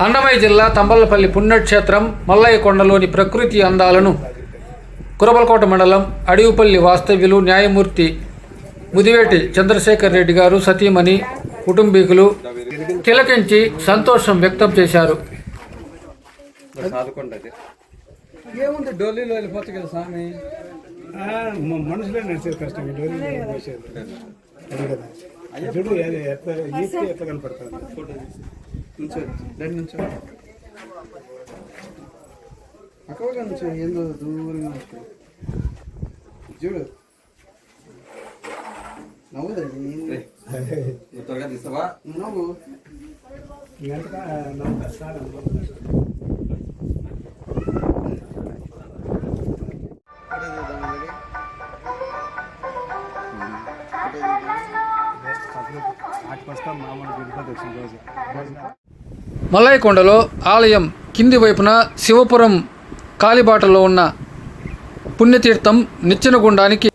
అన్నమయ్య జిల్లా తంబలపల్లి పుణ్యక్షేత్రం మల్లయ్య కొండలోని ప్రకృతి అందాలను కురబలకోట మండలం అడివిపల్లి వాస్తవ్యులు న్యాయమూర్తి ముదివేటి చంద్రశేఖర్ రెడ్డి గారు సతీమణి కుటుంబీకులు తిలకించి సంతోషం వ్యక్తం చేశారు. ఏముంది? వెళ్ళిపోవచ్చు కదా స్వామి. ఆ, మ- మనుషులే నడిచేది కష్టం. చూడు అది ఎట్లా ఈస్తే ఎట్లా కనపడుతుంది? నుంచో రెండు నుంచో పక్కగా నుంచో ఏందో దూరంగా నుంచో చూడు నవ్వుదండి త్వరగా తీస్తావా నవ్వు మామూలు వచ్చిన రోజు మల్లయ్య ఆలయం కింది వైపున శివపురం కాలిబాటలో ఉన్న పుణ్యతీర్థం నిచ్చెన గుండానికి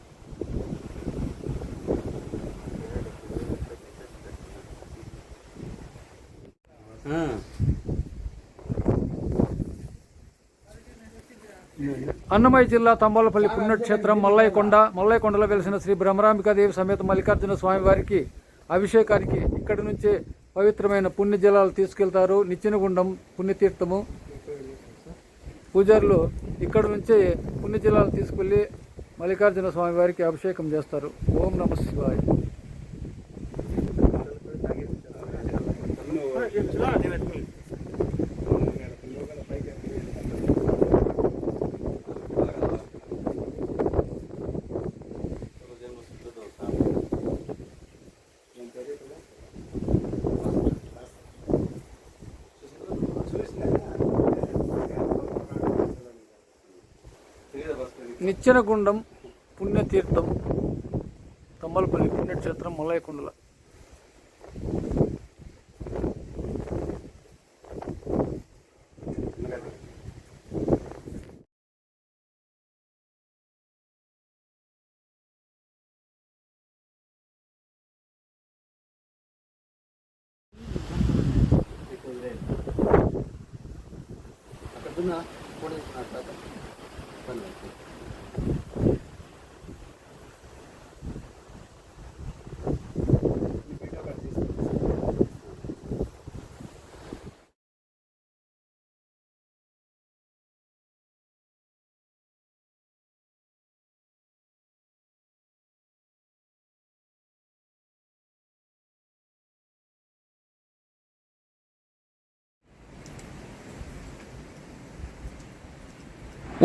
అన్నమయ్య జిల్లా తంబాలపల్లి పుణ్యక్షేత్రం మల్లయ్యకొండ మల్లయ్యకొండలో వెలిసిన శ్రీ బ్రహ్మరాంబికాదేవి సమేత మల్లికార్జున స్వామి వారికి అభిషేకానికి ఇక్కడి నుంచే పవిత్రమైన పుణ్యజలాలు తీసుకెళ్తారు. నిచ్చెనగుండం పుణ్యతీర్థము. పూజారులు ఇక్కడ నుంచే పుణ్య తీసుకెళ్ళి మల్లికార్జున స్వామి వారికి అభిషేకం చేస్తారు. ఓం నమ శివాయ. నిచ్చెనగుండం పుణ్యతీర్థం తమ్మలపల్లి పుణ్యక్షేత్రం మల్లయ్యకొండల.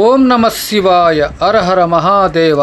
ఓం నమ శివాయ అరహర మహాదేవ.